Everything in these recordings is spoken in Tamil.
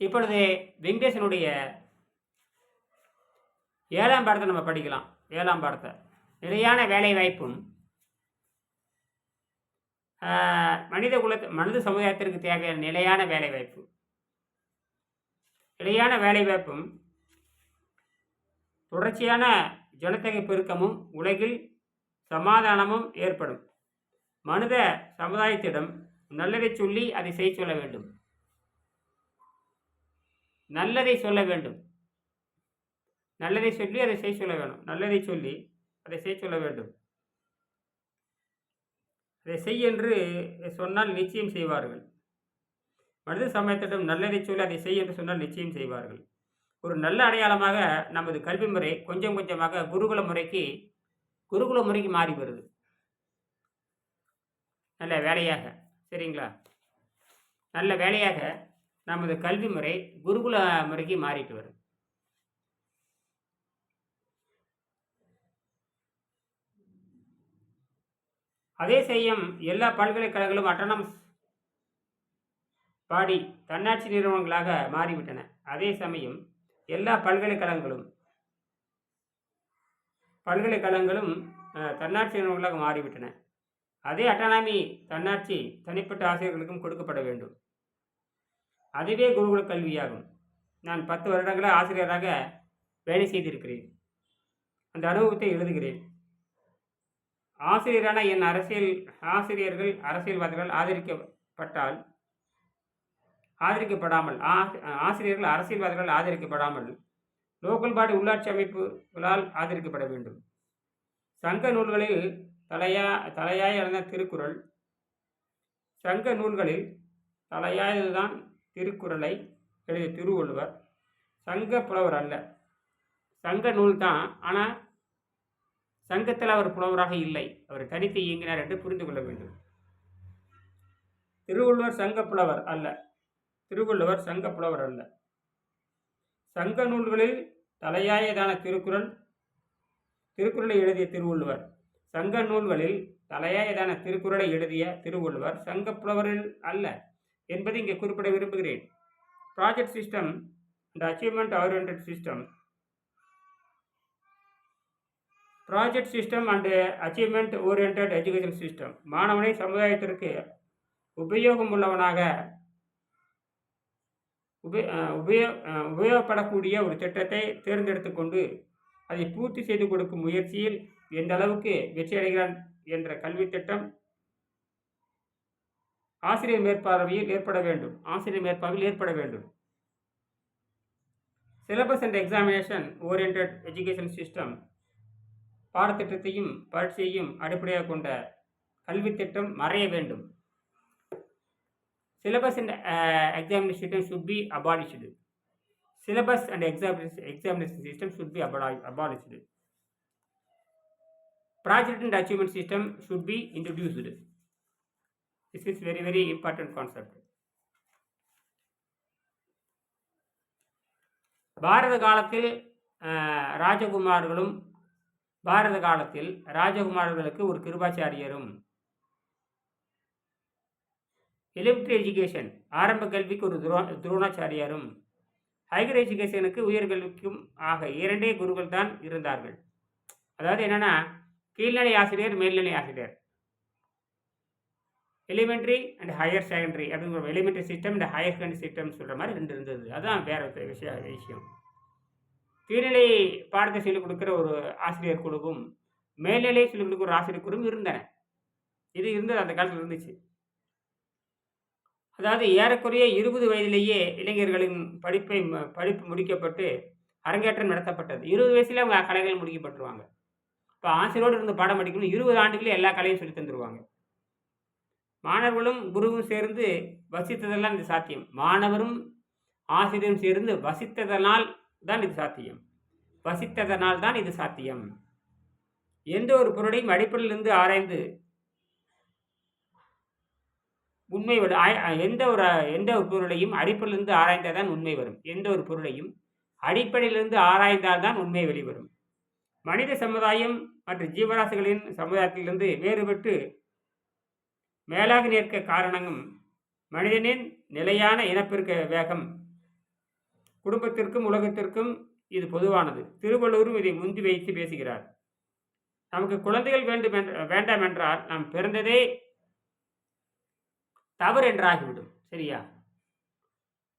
இப்பொழுது வெங்கடேசனுடைய ஏழாம் பாடத்தை நம்ம படிக்கலாம். ஏழாம் பாடத்தை. நிலையான வேலை வாய்ப்பும் மனித குலத்து மனித சமுதாயத்திற்கு தேவையான நிலையான வேலை வாய்ப்பு நிலையான வேலை வாய்ப்பும் தொடர்ச்சியான ஜனத்தொகை பெருக்கமும் உலகில் சமாதானமும் ஏற்படும். மனித சமுதாயத்திடம் நல்லதை சொல்லி அதை செய்ய சொல்ல வேண்டும். நல்லதை சொல்ல வேண்டும். நல்லதை சொல்லி அதை செய்ய சொல்ல வேண்டும் நல்லதை சொல்லி அதை செய்ய சொல்ல வேண்டும். அதை செய் என்று சொன்னால் நிச்சயம் செய்வார்கள். மனித சமயத்திடம் நல்லதை சொல்லி அதை செய் என்று சொன்னால் நிச்சயம் செய்வார்கள். ஒரு நல்ல அடையாளமாக நமது கல்வி முறை கொஞ்சம் கொஞ்சமாக குருகுல முறைக்கு குருகுல முறைக்கு மாறி வருது. நல்ல வேலையாக சரிங்களா? நல்ல வேலையாக நமது கல்வி முறை குருகுல முறைக்கு மாறிட்டு வருது. அதே செய்யும் எல்லா பல்கலைக்கழகங்களும் அட்டனம்ஸ் பாடி தன்னாட்சி நிறுவனங்களாக மாறிவிட்டன. அதே சமயம் எல்லா பல்கலைக்கழகங்களும் பல்கலைக்கழகங்களும் தன்னாட்சி நிறுவனங்களாக மாறிவிட்டன. அதே அட்டானமி தன்னாட்சி தனிப்பட்ட ஆசிரியர்களுக்கும் கொடுக்கப்பட வேண்டும். அதுவே குருகுல கல்வியாகும். நான் பத்து வருடங்களாக ஆசிரியராக வேலை செய்திருக்கிறேன். அந்த அனுபவத்தை எழுதுகிறேன். ஆசிரியரான என் அரசியல் ஆசிரியர்கள் அரசியல்வாதிகள் ஆதரிக்கப்பட்டால் ஆதரிக்கப்படாமல் ஆ- ஆசிரியர்கள் அரசியல்வாதிகள் ஆதரிக்கப்படாமல் லோக்கல் பாடி உள்ளாட்சி அமைப்புகளால் ஆதரிக்கப்பட வேண்டும். சங்க நூல்களில் தலையா தலையாய் எழுந்த திருக்குறள் சங்க நூல்களில் தலையாயதுதான் திருக்குறளை எழுதிய திருவள்ளுவர். சங்க புலவர் அல்ல. சங்க நூல் தான். ஆனால் சங்கத்தில் அவர் புலவராக இல்லை. அவர் தனித்து இயங்கினார் என்று புரிந்து கொள்ள வேண்டும். திருவள்ளுவர் சங்க புலவர் அல்ல. திருவள்ளுவர் சங்க புலவர் அல்ல. சங்க நூல்களில் தலையாயதான திருக்குறள் திருக்குறளை எழுதிய திருவள்ளுவர். சங்க நூல்களில் தலையாயதான திருக்குறளை எழுதிய திருவள்ளுவர் சங்க புலவரில் அல்ல. என்பதை இங்கே குறிப்பிட விரும்புகிறேன். Project system and achievement oriented system project system and achievement oriented education system மாணவனை சமுதாயத்திற்கு உபயோகம் உள்ளவனாக உபயோ உபயோ உபயோகப்படக்கூடிய ஒரு திட்டத்தை தேர்ந்தெடுத்து கொண்டு அதை பூர்த்தி செய்து கொடுக்கும் முயற்சியில் எந்த அளவுக்கு வெற்றி அடைகிறான் என்ற கல்வித் திட்டம் ஆசிரியர் மேற்பார்வையில் ஏற்பட வேண்டும். ஆசிரியர் மேற்பார்வையில் ஏற்பட வேண்டும். Syllabus and examination oriented education system பாடத்திட்டத்தையும் பரீட்சையையும் அடிப்படையாக கொண்ட கல்வி திட்டம் மறைய வேண்டும். Syllabus and examination system should be abolished. Syllabus and examination examination system should be aboli- abolished. Project and achievement system should be introduced. This is very very important concept. பாரத காலத்தில் ராஜகுமார்களும் பாரத காலத்தில் ராஜகுமார்களுக்கு ஒரு கிருபாச்சாரியரும். எலிமெண்ட்ரி எஜுகேஷன் ஆரம்ப கல்விக்கு ஒரு துரோ துரோணாச்சாரியாரும். ஹைகர் எஜுகேஷனுக்கு உயர்கல்விக்கும் ஆக இரண்டே குருக்கள் தான் இருந்தார்கள். அதாவது என்னென்னா கீழ்நிலை ஆசிரியர் மேல்நிலை ஆசிரியர். எலிமெண்ட்ரி அண்ட் ஹையர் செகண்டரி அப்படிங்கிற elementary system and higher secondary system சொல்கிற மாதிரி ரெண்டு இருந்தது. அதுதான் வேற ஒரு விஷய விஷயம். கீழ்நிலை பாடத்தை சொல்லிக் கொடுக்குற ஒரு ஆசிரியர் குழுவும் மேல்நிலை சொல்லிக் கொடுக்குற ஒரு ஆசிரியர் குழுவும் இருந்தன. இது இருந்தது அந்த காலத்தில் இருந்துச்சு. அதாவது ஏறக்குறைய இருபது வயதிலேயே இளைஞர்களின் படிப்பை படிப்பு முடிக்கப்பட்டு அரங்கேற்றம் நடத்தப்பட்டது. இருபது வயசுல அவங்க கலைகள் முடிக்கப்பட்டுருவாங்க. இப்போ ஆசிரியரோடு இருந்து பாடம் படிக்கணும் இருபது ஆண்டுகளே எல்லா கலையும் சொல்லி தந்துருவாங்க. மாணவர்களும் குருவும் சேர்ந்து வசித்ததெல்லாம் இது சாத்தியம். மாணவரும் ஆசிரியரும் சேர்ந்து வசித்ததனால் தான் இது சாத்தியம். வசித்ததனால் தான் இது சாத்தியம். எந்த ஒரு பொருளையும் அடிப்படையிலிருந்து ஆராய்ந்து உண்மை வரும் எந்த ஒரு எந்த ஒரு பொருளையும் அடிப்படையிலிருந்து ஆராய்ந்தால் தான் உண்மை வரும். எந்த ஒரு பொருளையும் அடிப்படையிலிருந்து ஆராய்ந்தால் தான் உண்மை வெளிவரும். மனித சமுதாயம் மற்றும் ஜீவராசிகளின் சமுதாயத்திலிருந்து வேறுபட்டு மேலாக நிற்க காரணமும் மனிதனின் நிலையான இனப்பெருக்க வேகம். குடும்பத்திற்கும் உலகத்திற்கும் இது பொதுவானது. திருவள்ளுவரும் இதை முந்தி வைத்து பேசுகிறார். நமக்கு குழந்தைகள் வேண்டும் என்ற வேண்டாம் என்றால் நாம் பிறந்ததே தவறு என்றாகிவிடும். சரியா?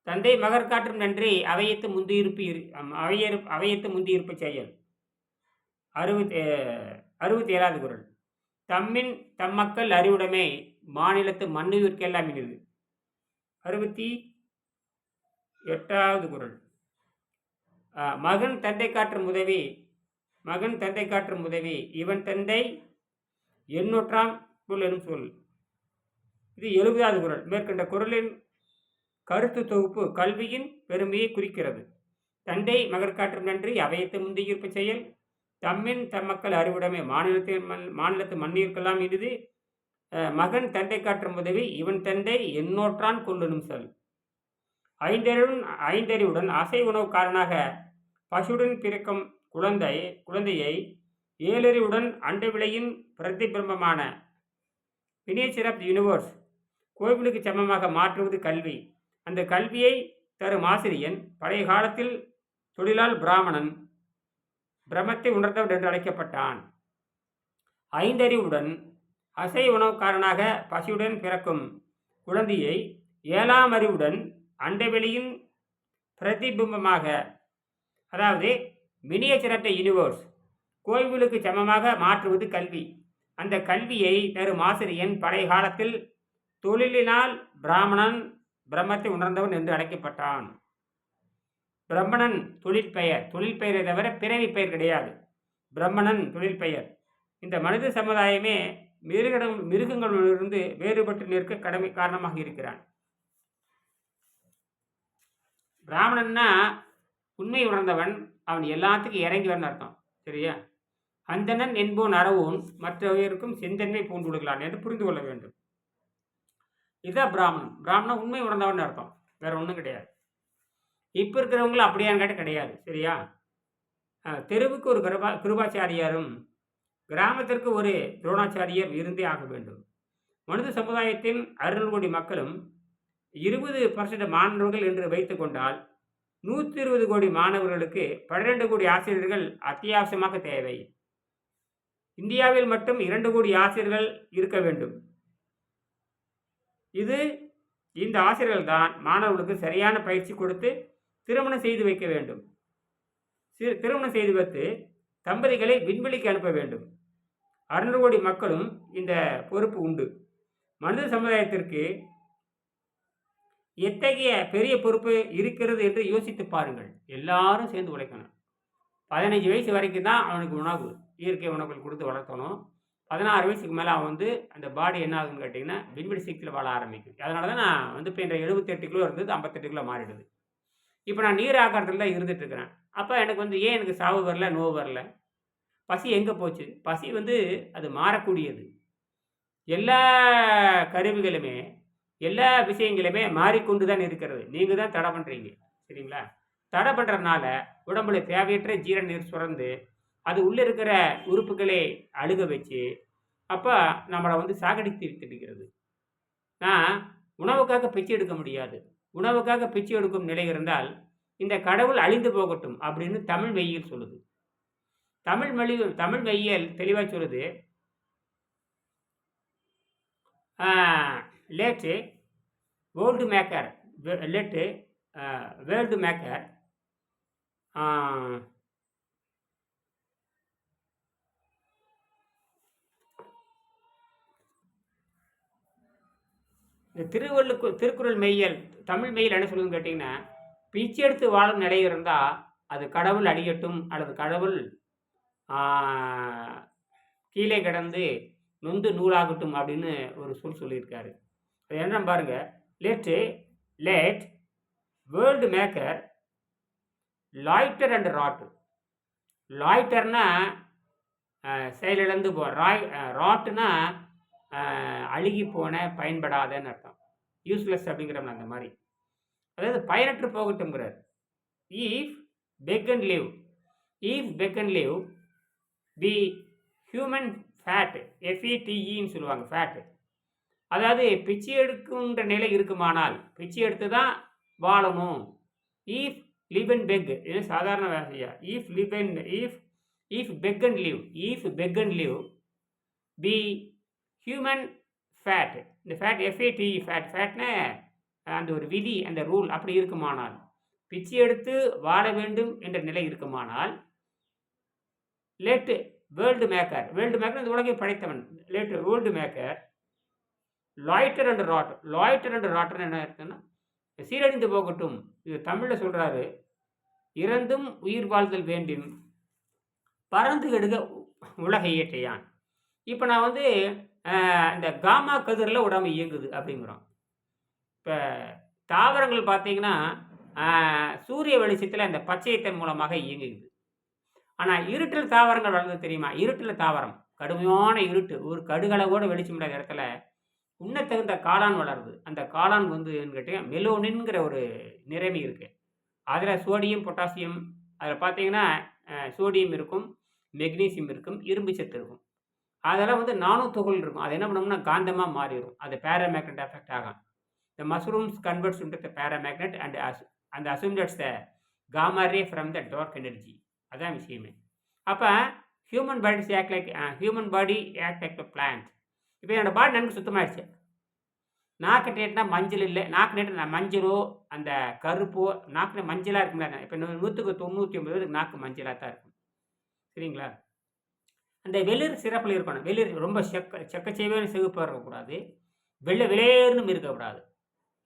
தந்தை மகர் காற்றும் நன்றி அவையத்து முந்தியிருப்பு இரு அவையறு அவையத்து முந்தியிருப்பு செயல். அறுபத்தி அறுபத்தி ஏழாவது குரல். தம்மின் தம்மக்கள் அறிவுடைமை மாநிலத்து மண்ணுயிர்க்கெல்லாம் இனிது அறுபத்தி எட்டாவது குரல். மகன் தந்தை காற்றும் உதவி மகன் தந்தை காற்றும் உதவி இவன் தந்தை எண்ணூற்றாம் சொல் எனும் சொல். இது எழுபதாவது குரல். மேற்கண்ட குரலின் கருத்து தொகுப்பு கல்வியின் பெருமையை குறிக்கிறது. தந்தை மகர் காற்றும் நன்றி அவையத்து முந்தியிருப்பு செயல். தம்மின் தம்மக்கள் அறிவுடைமை மாநிலத்தின் மண் மாநிலத்து மண்ணிற்கெல்லாம் இனிது மகன் தந்தை காற்றும் உதவி இவன் தந்தை எண்ணோற்றான் கொள்ளணும் சொல். ஐந்தறிவுடன் ஐந்தறிவுடன் அசை உணவுக்காரனாக பசுடன் பிறக்கும் குழந்தை குழந்தையை ஏழறிவுடன் அண்டவிளையின் பிரதிபிம்பமான மினியேச்சர் ஆஃப் யூனிவர்ஸ் கோவிலுக்கு சமமாக மாற்றுவது கல்வி. அந்த கல்வியை தரும் ஆசிரியன் பழைய காலத்தில் தொழிலால் பிராமணன் பிரமத்தை உணர்ந்தவன் என்று அழைக்கப்பட்டான். ஐந்தறிவுடன் அசை உணவுக்காரனாக பசியுடன் பிறக்கும் குழந்தையை ஏழாம் அறிவுடன் அண்டவெளியின் பிரதிபிம்பமாக அதாவது மினியேச்சர் யூனிவர்ஸ் கோவிலுக்கு சமமாக மாற்றுவது கல்வி. அந்த கல்வியை தரும் ஆசிரியன் பழைய காலத்தில் தொழிலினால் பிராமணன் பிரம்மத்தை உணர்ந்தவன் என்று அழைக்கப்பட்டான். பிரம்மணன் தொழிற்பெயர் தொழிற்பெயரை தவிர பிறவி பெயர் கிடையாது. பிரம்மணன் தொழில் பெயர். இந்த மனித சமுதாயமே மிருகம் மிருகங்களிலிருந்து வேறுபட்டு நிற்க கடமை காரணமாக இருக்கிறான். பிராமணன்னா உண்மை உணர்ந்தவன் அவன் எல்லாத்துக்கும் இறங்கி அர்த்தம் சரியா? அந்தணன் என்போன் அறவோன் மற்றவருக்கும் செந்தன்மை பூண்டுடுகிறான் என்று புரிந்து கொள்ள வேண்டும். இதான் பிராமணன். பிராமணன் உண்மை உணர்ந்தவன் அர்த்தம் வேற ஒன்றும் கிடையாது. இப்போ இருக்கிறவங்களும் அப்படியான்னு கேட்டால் கிடையாது சரியா? தெருவுக்கு ஒரு கிருபா கிருபாச்சாரியாரும் கிராமத்திற்கு ஒரு துரோணாச்சாரியர் இருந்தே ஆக வேண்டும். மனித சமுதாயத்தின் அறுநூறு கோடி மக்களும் இருபது பர்சன்ட் மாணவர்கள் என்று வைத்துக்கொண்டால் நூற்றி இருபது கோடி மாணவர்களுக்கு பன்னிரெண்டு கோடி ஆசிரியர்கள் அத்தியாவசியமாக தேவை. இந்தியாவில் மட்டும் இரண்டு கோடி ஆசிரியர்கள் இருக்க வேண்டும். இது இந்த ஆசிரியர்கள் தான் மாணவர்களுக்கு சரியான பயிற்சி கொடுத்து திருமணம் செய்து வைக்க வேண்டும். திருமணம் செய்து வைத்து தம்பதிகளை விண்வெளிக்கு அனுப்ப வேண்டும். அறுநூறு கோடி மக்களும் இந்த பொறுப்பு உண்டு. மனித சமுதாயத்திற்கு எத்தகைய பெரிய பொறுப்பு இருக்கிறது என்று யோசித்து பாருங்கள். எல்லாரும் சேர்ந்து உழைக்கணும். பதினஞ்சு வயசு வரைக்கும் தான் அவனுக்கு உணவு இயற்கை உணவுகள் கொடுத்து வளர்த்தணும் பதினாறு வயசுக்கு மேலே அவன் வந்து அந்த பாடி என்ன ஆகுதுன்னு கேட்டிங்கன்னா விண்வெளி சக்தியில் வாழ ஆரம்பிக்கும். அதனால தான் நான் வந்து இப்போ இந்த எழுபத்தெட்டு கிலோ இருந்தது ஐம்பத்தெட்டு கிலோ மாறிடுது. இப்போ நான் நீர் ஆக்காரத்தில் தான் இருந்துட்டு இருக்கிறேன். அப்போ எனக்கு வந்து ஏன் எனக்கு சாவு வரல நோவு வரல? பசி எங்கே போச்சு? பசி வந்து அது மாறக்கூடியது. எல்லா கருவிகளுமே எல்லா விஷயங்களுமே மாறிக்கொண்டு தான் இருக்கிறது. நீங்கள் தான் தடை பண்ணுறீங்க சரிங்களா? தடை பண்ணுறதுனால உடம்புல தேவையற்ற ஜீரண நீர் சுரந்து அது உள்ளே இருக்கிற உறுப்புகளை அழுக வச்சு அப்போ நம்மளை வந்து சாகடித்து இருக்கிறது நான் உணவுக்காக பிச்சை எடுக்க முடியாது. உணவுக்காக பிச்சை எடுக்கும் நிலை இருந்தால் இந்த கடவுள் அழிந்து போகட்டும் அப்படின்னு தமிழ் வெயில் சொல்லுது. தமிழ் மொழி தமிழ் மெய்யல் தெளிவாக சொல்லுது. Let world maker let world maker இந்த திருவள்ளுக்கு திருக்குறள் மெய்யல் தமிழ் மெய்யல் என்ன சொல்லுதுன்னு கேட்டிங்கன்னா பிச்சை எடுத்து வாழும் நிலை இருந்தால் அது கடவுள் அழியட்டும் அல்லது கடவுள் கீழே கிடந்து நொந்து நூலாகட்டும் அப்படின்னு ஒரு சொல் சொல்லியிருக்காரு. அது என்ன பாருங்க let let world maker loiter and rot லாய்டர்னா செயலிழந்து போ ராய் ராட்டுனா அழுகி போன பயன்படாதன்னு அர்த்தம். யூஸ்லெஸ் அப்படிங்கிறவங்க அந்த மாதிரி. அதாவது பயனற்று போகட்டும்ங்கிறார். If beg and leave if beg and leave the human fate எஃப்இடிஇன்னு சொல்லுவாங்க ஃபேட்டு அதாவது பிச்சை எடுக்கின்ற நிலை இருக்குமானால் பிச்சை எடுத்து தான் வாழணும். ஈஃப் லிவ் அண்ட் பெக் இது சாதாரண வார்த்தையா if live and if if beg and live if beg and live be human fate இந்த fate F A T fate ஃபேட்னு அந்த ஒரு விதி அந்த ரூல் அப்படி இருக்குமானால் பிச்சை எடுத்து வாழ வேண்டும் என்ற நிலை இருக்குமானால் let world maker world maker இந்த உலகை படைத்தவன். Let world maker loiter and rot loiter and rotter என்ன இருக்குன்னா சீரழிந்து போகட்டும். இது தமிழில் சொல்கிறாரு இறந்தும் உயிர் வாழ்தல் வேண்டும். பறந்து கெடுக உலகை இயற்றையான் இப்போ நான் வந்து இந்த காமா கதிரில் உடம்பு இயங்குது அப்படிங்கிறோம். இப்போ தாவரங்கள் பார்த்தீங்கன்னா சூரிய வெளிச்சத்தில் அந்த பச்சையத்தின் மூலமாக இயங்குது ஆனால் இருட்டில் தாவரங்கள் வளர்ந்து தெரியுமா? இருட்டில் தாவரம். கடுமையான இருட்டு. ஒரு கடுகளை கூட வெளிச்சம் இல்லாத இடத்துல உண்ணத்தகுந்த காளான் வளருது. அந்த காளான் வந்து கேட்டீங்க மெலோனின்ங்கிற ஒரு நிறமி இருக்குது அதில் சோடியம் பொட்டாசியம் அதில் பார்த்தீங்கன்னா சோடியம் இருக்கும் மெக்னீசியம் இருக்கும் இரும்பு சத்து இருக்கும். அதெல்லாம் வந்து நானோ துகள் இருக்கும். அது என்ன பண்ணோம்னா காந்தமாக மாறிடும். அது பேராமேக்னெட் எஃபெக்ட் ஆகும் the mushrooms converts into the paramagnet and அந்த assimilates the gamma ray from the dark energy அதான் விஷயமே. அப்போ human bodies act like human body act like plant இப்போ என்னோடய பாடி நன்கு சுத்தமாகிடுச்சு நாக்கு நேட்டினா மஞ்சள் இல்லை. நாக்கு நேட்டு நான் மஞ்சளோ அந்த கருப்போ நாக்கு மஞ்சளாக இருக்கும்ல இப்போ நூற்றுக்கு தொண்ணூற்றி ஒம்பது நாக்கு மஞ்சளாக தான் இருக்கும். சரிங்களா? அந்த வெளிர் சிறப்பில் இருக்கணும். வெளிர் ரொம்ப செக்க செக்கச்சேவையான சிவப்பாக இருக்கக்கூடாது வெள்ளை வெளியேறும் இருக்கக்கூடாது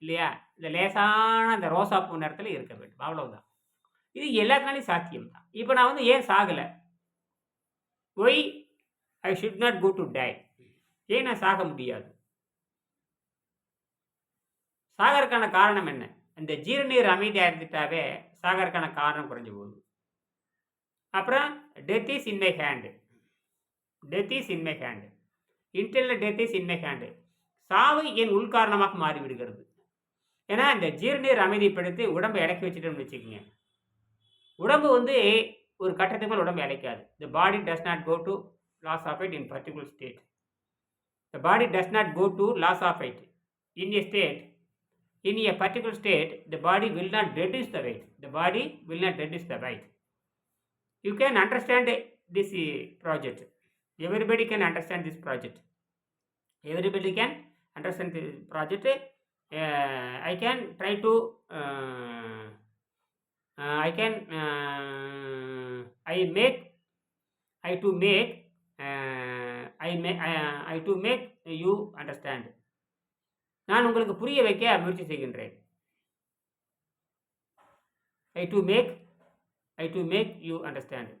இல்லையா? இந்த லேசான அந்த ரோசாப்பூ நேரத்தில் இருக்க வேண்டும். அவ்வளவுதான். இது எல்லாத்தினாலையும் சாத்தியம் தான் இப்போ நான் வந்து ஏன் சாகலை? Why I should not go to die ஏன் நான் சாக முடியாது? சாகறதுக்கான காரணம் என்ன? இந்த ஜீரநீர் அமைதியாக இருந்துட்டாவே சாகறதுக்கான காரணம் குறைஞ்சு போகுது. அப்புறம் death is in my hand death is in my hand இன்டெல்ல death is in my hand சாவு என் உள்காரணமாக மாறிவிடுகிறது. ஏன்னா இந்த ஜீரநீர் அமைதிப்படுத்தி உடம்பை இறக்கி வச்சுட்டோம்னு வச்சுக்கோங்க. உடம்பு வந்து ஒரு கட்டத்துக்கு மேல் உடம்பு இழைக்காது the body does not go to loss of it in particular state the body does not go to loss of it in a state in a particular state, the body will not reduce the weight. The body will not reduce the weight. You can understand this uh, project. Everybody can understand this project. Everybody can understand this project. Uh, I can try to. Uh, uh, Uh, I can. I I make. I to make. May I make. Make I to make you understand. நான் உங்களுக்கு புரிய வைக்க முயற்சி செய்கின்றேன் I to make I to make you understand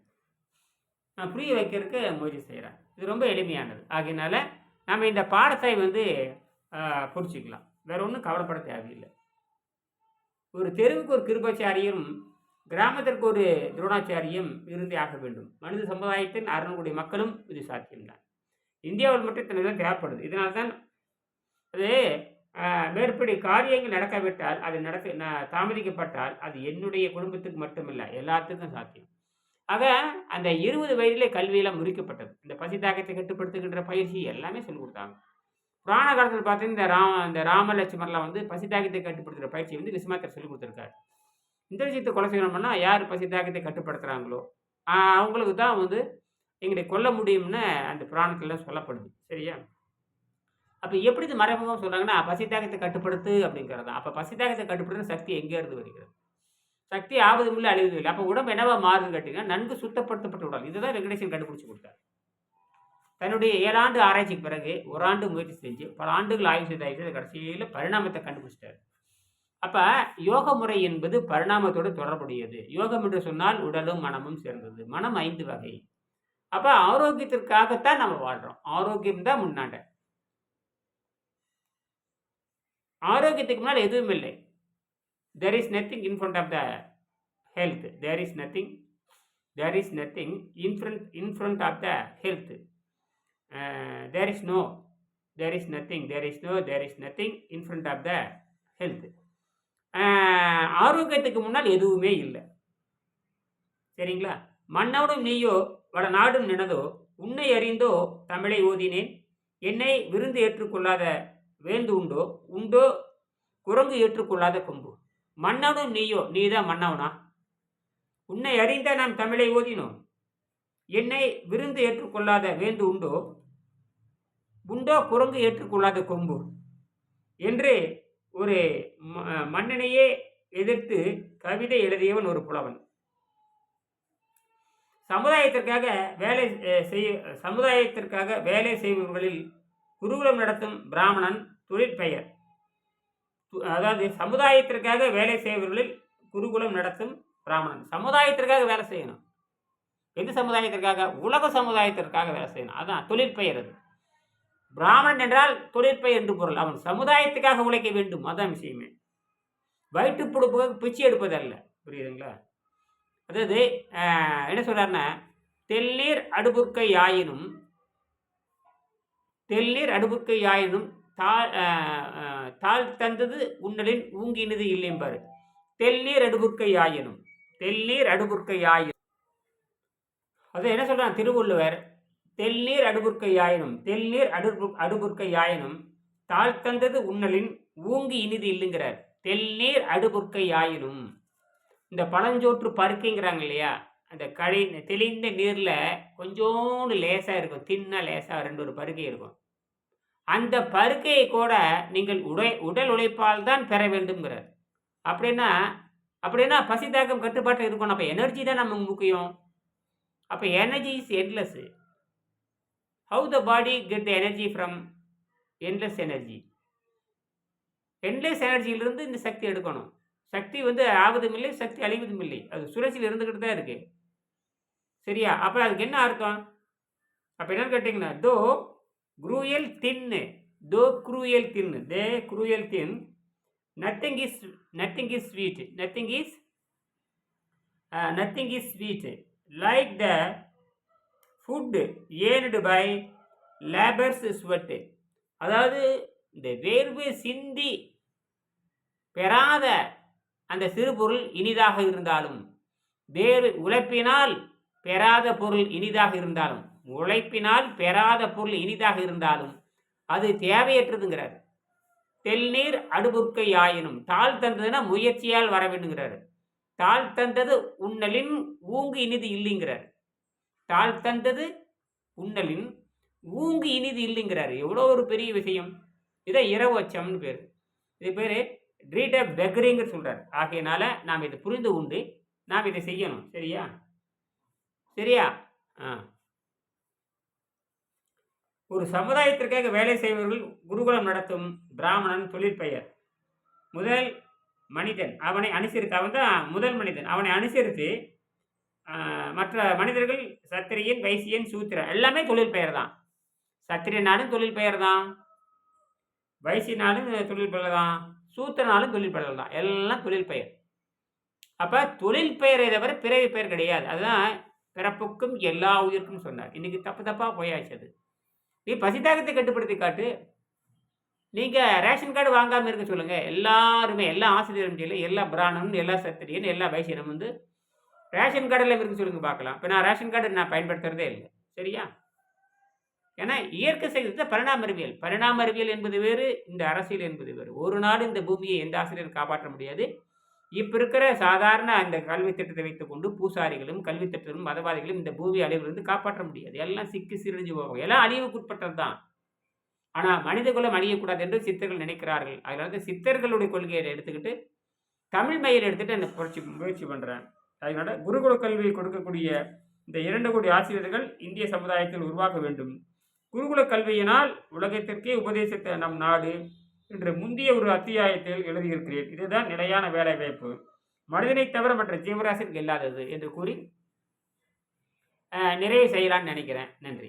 நான் புரிய வைக்கிறதுக்கு முயற்சி செய்கிறேன் இது ரொம்ப எளிமையானது ஆகையினால நம்ம இந்த பாடத்தை வந்து பிடிச்சிக்கலாம் வேற ஒன்றும் கவலைப்பட தேவையில்லை ஒரு தெருவுக்கு ஒரு கிருபாச்சாரியும் கிராமத்திற்கு ஒரு துரோணாச்சாரியும் இருந்தே ஆக வேண்டும். மனித சமுதாயத்தின் அறநூறு மக்களும் இது சாத்தியம்தான். இந்தியாவில் மட்டும் இத்தனை தேவைப்படுது. இதனால தான் அது மேற்படி காரியங்கள் நடக்காவிட்டால் அது நடக்க தாமதிக்கப்பட்டால் அது என்னுடைய குடும்பத்துக்கு மட்டுமில்லை எல்லாத்துக்கும் சாத்தியம். ஆக அந்த இருபது வயதிலே கல்வியெல்லாம் முறிக்கப்பட்டது. இந்த பசி தாக்கத்தை கட்டுப்படுத்துகின்ற பயிற்சி எல்லாமே சொல்லிக் கொடுத்தாங்க. புராண காலத்தில் பார்த்தீங்கன்னா இந்த ராம இந்த ராமலட்சுமர்லாம் வந்து பசி தாக்கத்தை கட்டுப்படுத்துகிற பயிற்சி வந்து விஸ்வாமித்திரர் சொல்லிக் கொடுத்துருக்காரு. இந்திரஜித்தை கொலை செய்யணும்னா யார் பசி தாக்கத்தை கட்டுப்படுத்துகிறாங்களோ அவங்களுக்கு தான் வந்து எங்களை கொல்ல முடியும்னு அந்த புராணத்தில் சொல்லப்படுது. சரியா? அப்போ எப்படி இது மறைமுகம் சொல்கிறாங்கன்னா பசி தாகத்தை கட்டுப்படுத்து அப்படிங்கிறது தான். அப்போ பசி தாகத்தை கட்டுப்படுத்துற சக்தி எங்கே இருந்து வருகிறது? சக்தி ஆபதும் இல்லை அழிவதும் இல்லை. அப்போ உடம்பு என்னவா மாறுதுன்னு கேட்டிங்கன்னா நன்கு சுத்தப்படுத்தப்பட்ட உடல். இதுதான் வெங்கடேசன் கண்டுபிடிச்சி கொடுத்தாரு. தன்னுடைய ஏழாண்டு ஆராய்ச்சிக்கு பிறகு ஒரு ஆண்டு முயற்சி செஞ்சு பல ஆண்டுகள் ஆய்வு செய்து ஆய்வு செய்து கடைசியில் பரிணாமத்தை கண்டுபிடிச்சிட்டார். அப்போ யோக முறை என்பது பரிணாமத்தோடு தொடர்புடையது. யோகம் என்று சொன்னால் உடலும் மனமும் சேர்ந்தது. மனம் ஐந்து வகை. அப்போ ஆரோக்கியத்திற்காகத்தான் நம்ம வாழ்கிறோம் ஆரோக்கியம் தான் முன்னாண்ட. ஆரோக்கியத்துக்கு முன்னால் எதுவும் இல்லை. There is nothing in front of the health there is nothing there is nothing in front in front of the health there is no there is nothing there is no there is nothing in front of the health ஆரோக்கியத்துக்கு முன்னால் எதுவுமே இல்லை. சரிங்களா? மன்னோடும் நீயோ வட நாடும் நினதோ உன்னை அறிந்தோ தமிழை ஓதினேன். என்னை விருந்து ஏற்றுக்கொள்ளாத வேந்து உண்டோ உண்டோ குரங்கு ஏற்றுக்கொள்ளாத கொம்பு. மன்னனும் நீயோ நீ தான் மன்னவனா? உன்னை அறிந்த நாம் தமிழை ஓதினோம். என்னை விருந்து ஏற்றுக்கொள்ளாத வேந்து உண்டோ உண்டோ குரங்கு ஏற்றுக்கொள்ளாத கொம்பு. என்று ஒரு ம- மன்னனையே எதிர்த்து கவிதை எழுதியவன் ஒரு புலவன். சமுதாயத்திற்காக வேலை செய்ய சமுதாயத்திற்காக வேலை செய்பவர்களில் குருகுலம் நடத்தும் பிராமணன் தொழிற்பெயர் து- அதாவது சமுதாயத்திற்காக வேலை செய்பவர்களில் குருகுலம் நடத்தும் பிராமணன். சமுதாயத்திற்காக வேலை செய்யணும். எந்த சமுதாயத்திற்காக? உலக சமுதாயத்திற்காக வேலை செய்யணும். அதான் தொழிற்பெயர் அது. பிராமணன் என்றால் தொழிற்பெயர் என்று பொருள். அவன் சமுதாயத்துக்காக உழைக்க வேண்டும். அதான் விஷயமே. வயிற்று பொடுப்புக்காக பிச்சை எடுப்பதல்ல. புரியுதுங்களா? அதாவது என்ன சொல்றாருன்னா தெள்ளீர் அடுபுக்கை ஆயினும் தெள்ளீர் அடுபுக்கை ஆயினும் தாழ் தாழ் தந்தது உன்னலின் ஊங்கினது இல்லைம்பாரு தெள்ளீர் அடுபுக்கை ஆயினும் தெள்ளீர் அடுபுக்கை ஆயினும் அது என்ன சொல்றான்? திருவள்ளுவர் தெல்நீர் அடுபுற்கை ஆயினும் தெள்நீர் அடுபு அடுபுற்கை ஆயினும் தாழ் தந்தது உன்னலின் ஊங்கி இனிது இல்லைங்கிறார். தெல்நீர் அடுபுற்கை ஆயினும் இந்த பழஞ்சோற்று பருக்கைங்கிறாங்க இல்லையா? அந்த கழி தெளிந்த நீரில் கொஞ்சோண்டு லேசாக இருக்கும் தின்னா லேசாக ரெண்டு ஒரு பருக்கை இருக்கும். அந்த பருக்கையை கூட நீங்கள் உடை உடல் உழைப்பால் தான் பெற வேண்டும்ங்கிறார். அப்படின்னா அப்படின்னா பசி தாக்கம் கட்டுப்பாட்டில் இருக்கணும். அப்போ எனர்ஜி தான் நமக்கு முக்கியம். அப்போ energy is endless how the body get the energy from endless energy endless எனர்ஜியிலிருந்து இந்த சக்தி எடுக்கணும். சக்தி வந்து ஆவதும் இல்லை சக்தி அழிவதும் இல்லை அது சுழற்சியில் இருந்துக்கிட்டு தான் இருக்குது சரியா? அப்போ அதுக்கு என்ன அர்த்தம்? அப்போ என்னன்னு கேட்டிங்கன்னா தோ குரூயல் தின்னு. தோ குரூயல் தின்னு. They cruel thin. Nothing is nothing is sweet nothing is nothing is sweet like the food earned by labour's sweat அதாவது இந்த வேர்வை சிந்தி பெறாத அந்த சிறு பொருள் இனிதாக இருந்தாலும் வேறு உழைப்பினால் பெறாத பொருள் இனிதாக இருந்தாலும் உழைப்பினால் பெறாத பொருள் இனிதாக இருந்தாலும் அது தேவையற்றதுங்கிறார். தெள்நீர் அடுபுற்கை ஆயினும் தாழ் தந்ததுன்னா முயற்சியால் வர வேண்டுங்கிறார். தாழ் தந்தது உன்னலின் ஊங்கு இனிது இல்லைங்கிறார். தாழ் தந்தது உன்னலின் ஊங்கு இனிது இல்லைங்கிறாரு. எவ்வளோ ஒரு பெரிய விஷயம். இதை இரவச்சம்னு பேர். இது பேர் ட்ரீட் ஆஃப் பெக்கரிங்கிற சொல்கிறார் ஆகையினால நாம் இதை புரிந்து உண்டு நாம் இதை செய்யணும். சரியா? சரியா? ஆ. ஒரு சமுதாயத்திற்காக வேலை செய்பவர்கள் குருகுலம் நடத்தும் பிராமணன் தொழிற்பெயர் முதல் மனிதன். அவனை அனுசரித்து அவன் தான் முதல் மனிதன். அவனை அனுசரித்து மற்ற மனிதர்கள் சத்திரியன் வைசியன் சூத்திரன் எல்லாமே தொழில் பெயர் தான் சத்திரியனாலும் தொழில் பெயர் தான் வைசியனாலும் தொழில் பெயர் தான் சூத்திரனாலும் தொழில் பெயர் தான் எல்லாம் தொழில் பெயர். அப்போ தொழில் பெயரை தவிர பிறவி பெயர் கிடையாது. அதுதான் பிறப்புக்கும் எல்லா உயிருக்கும் சொன்னார். இன்னைக்கு தப்பு தப்பாக போயாச்சு அது. நீ பசிதாகத்தை கட்டுப்படுத்தி காட்டு. நீங்கள் ரேஷன் கார்டு வாங்காமல் இருக்க சொல்லுங்கள் எல்லாருமே எல்லா ஆசிரியரும் சொல்லி எல்லா பிராணனும் எல்லா சத்திரியன் எல்லா வைசியனும் வந்து ரேஷன் கார்டில் எல்லாம் சொல்லுங்க பார்க்கலாம். இப்போ நான் ரேஷன் கார்டு நான் பயன்படுத்துறதே இல்லை. சரியா? ஏன்னா இயற்கை செய்தது பரிணாம அறிவியல் பரிணாம அறிவியல் என்பது வேறு இந்த அரசியல் என்பது வேறு. ஒரு நாடு இந்த பூமியை எந்த ஆசிரியரும் காப்பாற்ற முடியாது. இப்போ இருக்கிற சாதாரண அந்த கல்வி திட்டத்தை வைத்துக்கொண்டு பூசாரிகளும் கல்வி திட்டங்களும் மதவாதிகளும் இந்த பூமி அழிவிலிருந்து காப்பாற்ற முடியாது. எல்லாம் சிக்கி சிரிஞ்சு போகும் எல்லாம் அழிவுக்குட்பட்டது தான். ஆனால் மனித குலம் அழியக்கூடாது என்று சித்தர்கள் நினைக்கிறார்கள். அதில் வந்து சித்தர்களுடைய கொள்கையை எடுத்துக்கிட்டு தமிழ் மையில் எடுத்துகிட்டு அந்த புரட்சி முயற்சி பண்ணுறேன் அதனால குருகுல கல்வியை கொடுக்கக்கூடிய இந்த இரண்டு கோடி ஆசிரியர்கள் இந்திய சமுதாயத்தில் உருவாக்க வேண்டும். குருகுல கல்வியினால் உலகத்திற்கே உபதேசித்த நம் நாடு என்று முந்தைய ஒரு அத்தியாயத்தில் எழுதியிருக்கிறேன். இதுதான் நிலையான வேலைவாய்ப்பு. மனிதனை தவிர மற்ற ஜீவராசிக்கு இல்லாதது என்று கூறி நிறைவு செய்யலாம்னு நினைக்கிறேன். நன்றி.